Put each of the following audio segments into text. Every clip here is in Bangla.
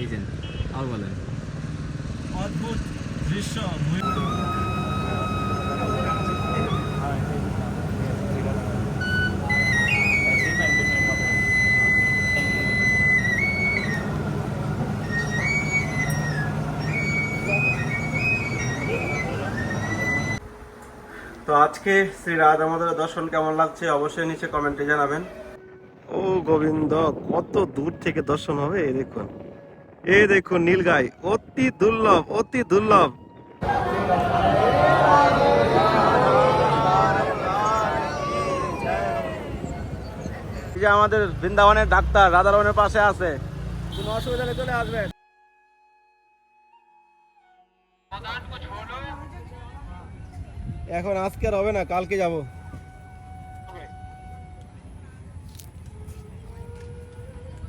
এই যে আর বলেন। অদ্ভুত দৃশ্য তো আজকে শ্রী রাধা মাধবের দর্শন কেমন লাগছে অবশ্যই নিচে কমেন্টে জানাবেন। ও গোবিন্দ কত দূর থেকে দর্শন হবে এই দেখুন। এই দেখুন নীলগাই অতি দুর্লভ অতি দুর্লভ। এই যে আমাদের বৃন্দাবনের ডাক্তার রাধারমনের পাশে আছে। কোনো অসুবিধা নেই চলে আসবেন। এখন আজকে আর হবে না কালকে যাব।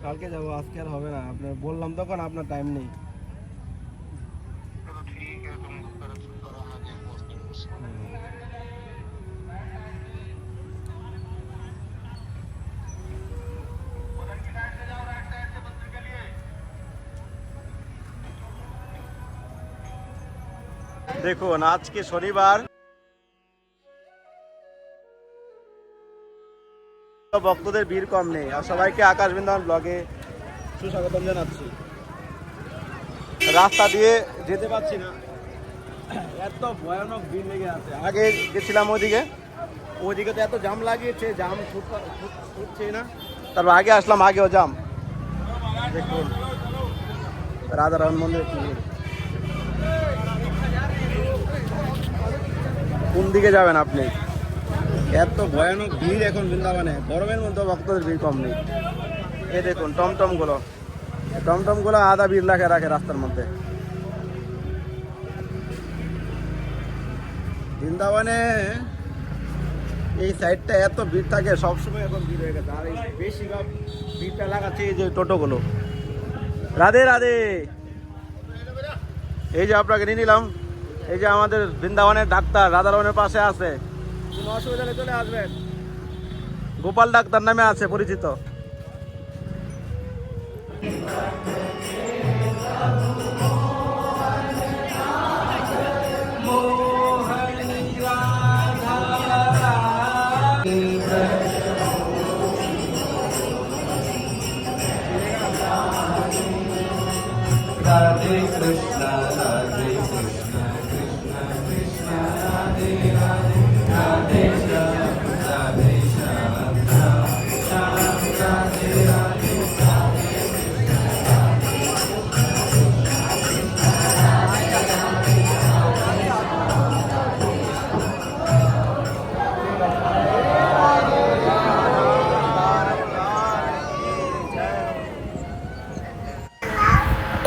কালকে যাব আজকে আর হবে না। আপনার বললাম তখন আপনার টাইম নেই। দেখুন আজকে শনিবার ভক্তদের ভিড় কম নেই। আর সবাইকে আকাশ বৃন্দাবন ব্লগে সুস্বাগতম জানাচ্ছি। রাস্তা দিয়ে যেতে পারছি না। এত ভয়ানক ভিড় লেগে আছে। আগে গেছিলাম ওইদিকে। ওইদিকে তো এত জাম লাগিয়েছে জাম ছুট- ছুট- ছুটছে না। তারপর আগে আসলাম, আগেও জাম দেখুন, রাধারমন মন্দির কোন দিকে যাবেন আপনি? এত ভয়ানক ভিড় এখন বৃন্দাবনে। গরমের মধ্যে ভক্তদের ভিড় কম নেই। এ দেখুন টমটমগুলো টমটমগুলো আধা ভিড় লাগে রাখে রাস্তার মধ্যে। বৃন্দাবনে এই সাইডটা এত ভিড় থাকে, সবসময় এখন ভিড় হয়ে গেছে। আর এই বেশি ভাগ ভিড়টা লাগাচ্ছে এই যে টোটোগুলো। রাধে রাধে। এই যে আপনাকে নিয়ে নিলাম। এই যে আমাদের বৃন্দাবনের ডাক্তার রাধারমনের পাশে আছে। কোনো অসুবিধা নেই চলে আসবেন। গোপাল ডাক্তার নামে আছে পরিচিত।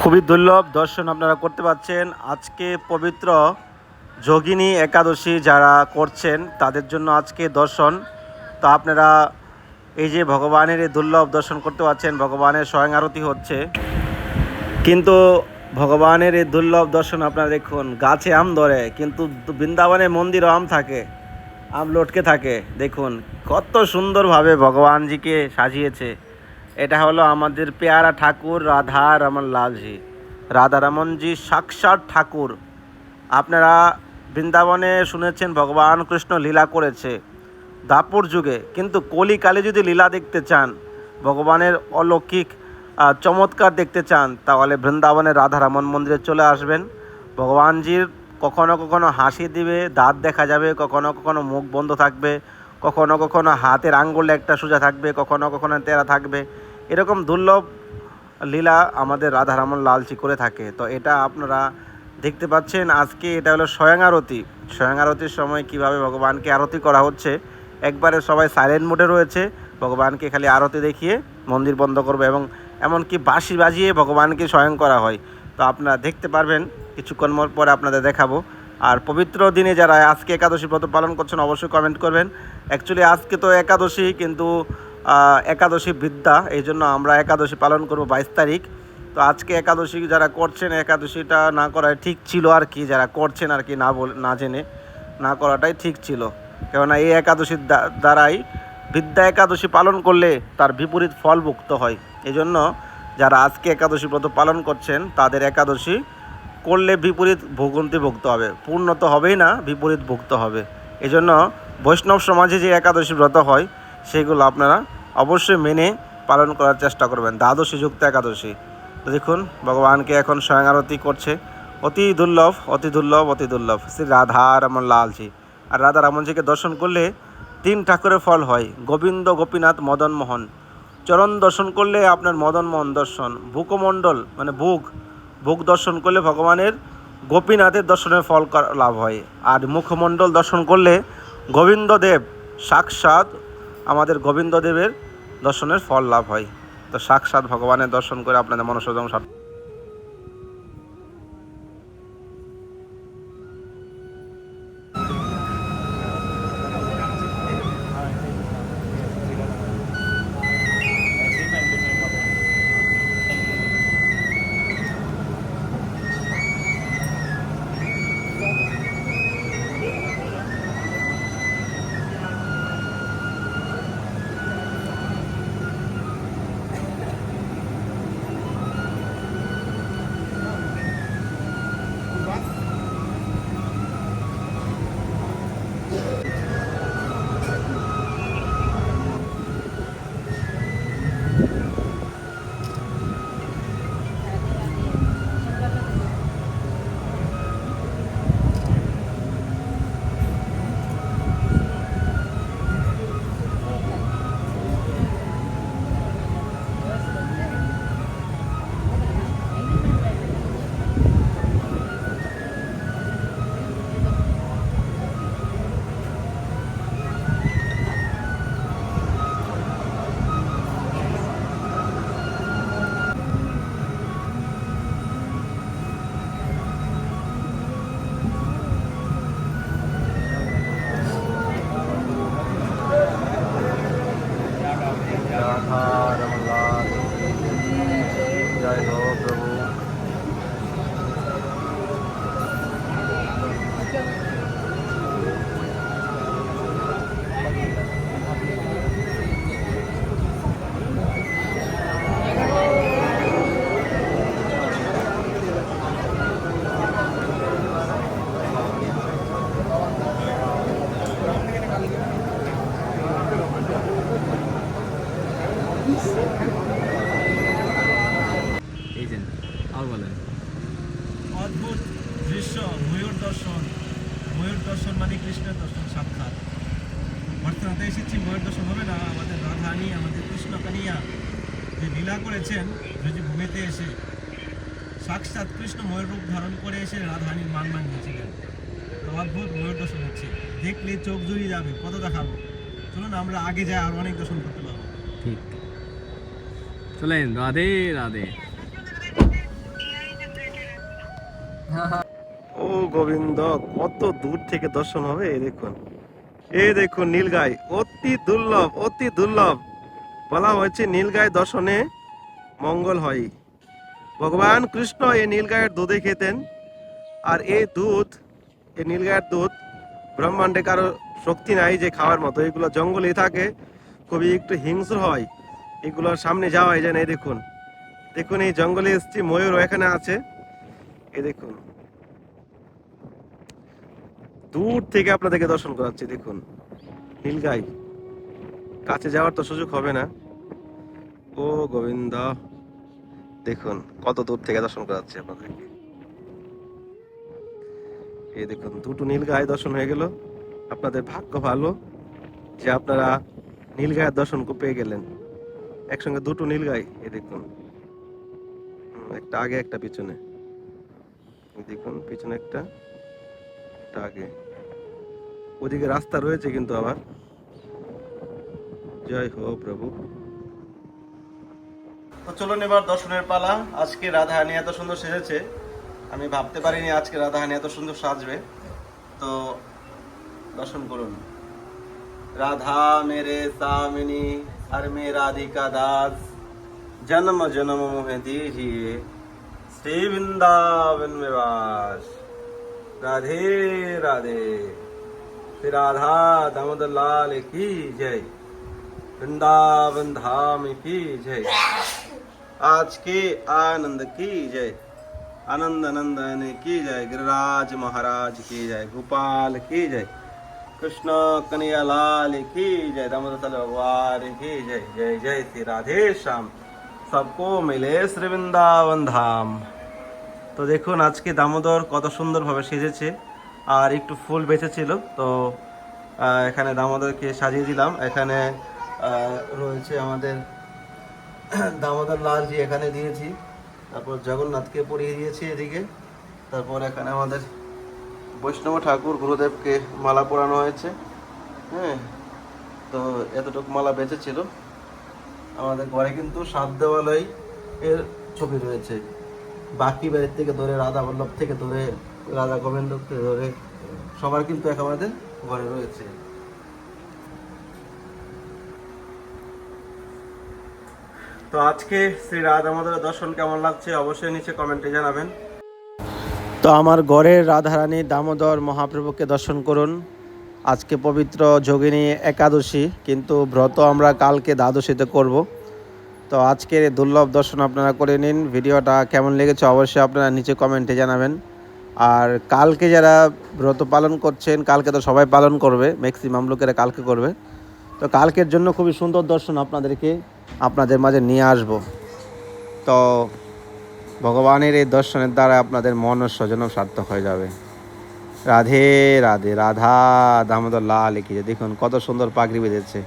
খুবই দুর্লভ দর্শন আপনারা করতে পারছেন আজকে পবিত্র যোগিনী একাদশী যারা করছেন, তাদের জন্য আজকে দর্শন। তো আপনারা এই যে ভগবানের এই দুর্লভ দর্শন করতে পারছেন ভগবানের স্বয়ং আরতি হচ্ছে। কিন্তু ভগবানের এই দুর্লভ দর্শন আপনারা দেখুন, গাছে আম ধরে, কিন্তু বৃন্দাবনে মন্দিরও আম থাকে, আম লটকে থাকে। দেখুন, কত সুন্দরভাবে ভগবানজিকে সাজিয়েছে। এটা হলো আমাদের পেয়ারা ঠাকুর রাধা রমন লালজি। রাধা রমনজি সাক্ষাৎ ঠাকুর। আপনারা বৃন্দাবনে শুনেছেন, ভগবান কৃষ্ণ লীলা করেছে দাপুর যুগে। কিন্তু কলিকালে যদি লীলা দেখতে চান, ভগবানের অলৌকিক চমৎকার দেখতে চান, তাহলে বৃন্দাবনের রাধারামন মন্দিরে চলে আসবেন। ভগবানজির কখনো কখনো হাসি দিবে, দাঁত দেখা যাবে, কখনো কখনো মুখ বন্ধ থাকবে। কখনো কখনো হাতের আঙ্গুলে একটা সোজা থাকবে, কখনো কখনো তেরা থাকবে। এরকম দুর্লভ লীলা আমাদের রাধারামন লালচি করে থাকে। তো এটা আপনারা দেখতে পাচ্ছেন, আজকে এটা হলো স্বয়ং আরতি। স্বয়ং আরতির সময় কীভাবে ভগবানকে আরতি করা হচ্ছে, একবারে সবাই সাইলেন্ট মোডে রয়েছে। ভগবানকে খালি আরতি দেখিয়ে মন্দির বন্ধ করবে এবং এমনকি বাঁশি বাজিয়ে ভগবানকে স্বয়ং করা হয়। তো আপনারা দেখতে পারবেন, কিছুক্ষণ পরে আপনাদের দেখাবো। আর পবিত্র দিনে যারা আজকে একাদশী ব্রত পালন করছেন, অবশ্যই কমেন্ট করবেন। অ্যাকচুয়ালি আজকে তো একাদশী, কিন্তু একাদশী বিদ্যা, এই জন্য আমরা একাদশী পালন করব বাইশ তারিখ। তো আজকে একাদশী যারা করছেন, একাদশীটা না করাই ঠিক ছিল আর কি, যারা করছেন আর কি, না বল, না জেনে, না করাটাই ঠিক ছিল। কেননা এই একাদশীর দ্বারাই বিদ্যা একাদশী পালন করলে তার বিপরীত ফল ভুক্ত হয়। এই জন্য যারা আজকে একাদশী ব্রত পালন করছেন, তাদের একাদশী করলে বিপরীত ভোগান্তি ভুগতে হবে। পূর্ণ তো হবেই না, বিপরীত ভুগতে হবে। এজন্য বৈষ্ণব সমাজে যে একাদশী ব্রত হয়, সেগুলো আপনারা অবশ্যই মেনে পালন করার চেষ্টা করবেন। দ্বাদশী যুক্ত একাদশী। দেখুন, ভগবানকে এখন স্বয়ং আরতি করছে। অতি দুর্লভ অতি দুর্লভ অতি দুর্লভ। শ্রী রাধা রমন লালজি। আর রাধা রমনজিকে দর্শন করলে তিন ঠাকুরের ফল হয়। গোবিন্দ, গোপীনাথ, মদন মোহন। চরণ দর্শন করলে আপনার মদন মোহন দর্শন। ভূকমণ্ডল মানে ভুগ। ভুগ দর্শন করলে ভগবানের গোপীনাথের দর্শনের ফল লাভ হয়। আর মুখমণ্ডল দর্শন করলে গোবিন্দদেব, সাক্ষাৎ আমাদের গোবিন্দদেবের দর্শনের ফল লাভ হয়। তো সাক্ষাৎ ভগবানের দর্শন করে আপনাদের মনসজম সার্থক জয় হো প্রভু এই যে আর বলেন অদ্ভুত দৃশ্য ময়ূর দর্শন ময়ূর দর্শন মানে কৃষ্ণের দর্শন সাক্ষাৎ বর্তমানে এসেছি ময়ূর দর্শন হবে না আমাদের রাধানি আমাদের কৃষ্ণ কানিয়া যে লীলা করেছেন যদি ভূমিতে এসে। সাক্ষাৎ কৃষ্ণ ময়ূর রূপ ধারণ করে এসে রাধানির মান মান দিয়েছিলেন তো অদ্ভুত ময়ূর দর্শন হচ্ছে। দেখলে চোখ জুড়িয়ে যাবে কত দেখাবো। চলুন আমরা আগে যাই আর অনেক দর্শন করতে পারব। ঠিক। চলেন রাধে রাধে। ও গোবিন্দ কত দূর থেকে দর্শন হবে এই দেখুন। এই দেখুন নীলগাই অতি দুর্লভ অতি দুর্লভ। বলা হয়েছে নীলগাই দর্শনে মঙ্গল হয়। ভগবান কৃষ্ণ এই নীলগায়ের দুধে খেতেন, আর এই দুধ, এই নীলগায়ের দুধ ব্রহ্মাণ্ডে কারও শক্তি নাই যে খাওয়ার মতো। এগুলো জঙ্গলে থাকে, খুবই একটু হিংস্র হয়। এগুলোর সামনে যাওয়াই যায় না দেখুন দেখুন এই জঙ্গলে এসছি ময়ূর এখানে আছে। এ দেখুন, দূর থেকে আপনাদেরকে দর্শন করাচ্ছি, দেখুন নীলগাই কাছে যাওয়ার তো সুযোগ হবে না। ও গোবিন্দ, দেখুন কত দূর থেকে দর্শন করাচ্ছি আপনাদেরকে এই দেখুন, দুটো নীলগাই দর্শন হয়ে গেল। আপনাদের ভাগ্য ভালো যে আপনারা নীলগায়ের দর্শন পেয়ে গেলেন। একসঙ্গে দুটো নীলগাই এই দেখুন। একটা আগে, একটা পিছনে। দেখুন, পিছনে একটা একটা আগে। ওদিকে রাস্তা রয়েছে কিন্তু আবার। জয় হো প্রভু। তো চলুন এবার দর্শনের পালা। আজকে রাধা হানি এত সুন্দর সেজেছে। আমি ভাবতে পারিনি আজকে রাধা হানি এত সুন্দর সাজবে। তো দর্শন করুন। রাধা মেরে সামিনী, আর মে রাধিকা দাস। জন্ম জন্ম মোহে দিজিয়ে শ্রী বৃন্দাবন বাস রাধে রাধে। শ্রী রাধা দামোদর লাল কি জয়? বৃন্দাবন ধাম কি জয়? आज के आनंद की जय आनंद नंदन की जय गिरिराज महाराज की जय गोपाल की जय कृष्ण कन्हैया लाल की जय दामोदर भगवान की जय जय जय श्री राधे श्याम सबको मिले শ্রী বৃন্দাবন ধাম তো দেখুন আজকে দামোদর কত সুন্দরভাবে সেজেছে আর একটু ফুল বেঁচেছিল তো আহ, এখানে দামোদরকে সাজিয়ে দিলাম এখানে আহ, রয়েছে আমাদের দামোদর লালজি এখানে দিয়েছি। তারপর জগন্নাথকে পরিয়ে দিয়েছি এদিকে। তারপর এখানে আমাদের বৈষ্ণব ঠাকুর গুরুদেবকে মালা পরানো হয়েছে। হ্যাঁ তো এতটুকু মালা বেঁচেছিল আমাদের ঘরে কিন্তু সাত দেওয়ালয় এর ছবি রয়েছে। বাকি বাড়ির থেকে ধরে রাধা বল্লভ থেকে ধরে রাধা গোবিন্দ ধরে সবার কিন্তু এক আমাদের ঘরে রয়েছে। তো আজকে শ্রী রাধা মাধবের দর্শন কেমন লাগছে অবশ্যই নিচে কমেন্টে জানাবেন। তো আমার ঘরের রাধারানী দামোদর মহাপ্রভুকে দর্শন করুন। আজকে পবিত্র যোগিনী একাদশী, কিন্তু ব্রত আমরা কালকে দ্বাদশীতে করব। তো আজকের দুর্লভ দর্শন আপনারা করে নিন। ভিডিওটা কেমন লেগেছে অবশ্যই আপনারা নিচে কমেন্টে জানাবেন। আর কালকে যারা ব্রত পালন করছেন, কালকে তো সবাই পালন করবে ম্যাক্সিমাম লোকেরা কালকে করবে। তো কালকের জন্য খুবই সুন্দর দর্শন আপনাদেরকে। আপনাদের মাঝে নিয়ে আসব। তো ভগবানের এই দর্শনের দ্বারা আপনাদের মন ও স্বজনও সার্থক হয়ে যাবে। রাধে রাধে, রাধা দামোদর লাল কি দেখুন কত সুন্দর পাগড়ি বেঁধেছে।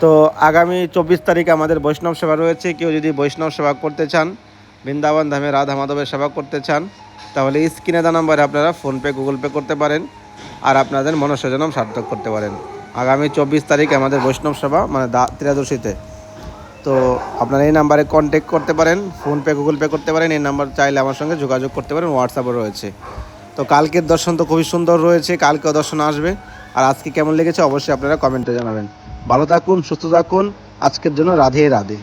তো আগামী চব্বিশ তারিখে আমাদের বৈষ্ণব সেবা রয়েছে। কেউ যদি বৈষ্ণব সেবা করতে চান, বৃন্দাবন ধামে রাধা মাধবের সেবা করতে চান, তাহলে স্ক্রিনে দেওয়া নাম্বারে আপনারা ফোনপে গুগল পে করতে পারেন আর আপনাদের মনস্বজনম সার্থক করতে পারেন। আগামী চব্বিশ তারিখে আমাদের বৈষ্ণব সেবা মানে দা ত্রিয়াদশীতে। তো আপনারা এই নাম্বারে কন্ট্যাক্ট করতে পারেন ফোনপে গুগল পে করতে পারেন, এই নাম্বার চাইলে আমার সঙ্গে যোগাযোগ করতে পারেন হোয়াটসঅ্যাপও রয়েছে। তো কালকের দর্শন তো খুবই সুন্দর রয়েছে, কালকেও দর্শন আসবে। আর আজকে কেমন লেগেছে অবশ্যই আপনারা কমেন্টে জানাবেন। ভালো থাকুন, সুস্থ থাকুন, আজকের জন্য রাধে রাধে।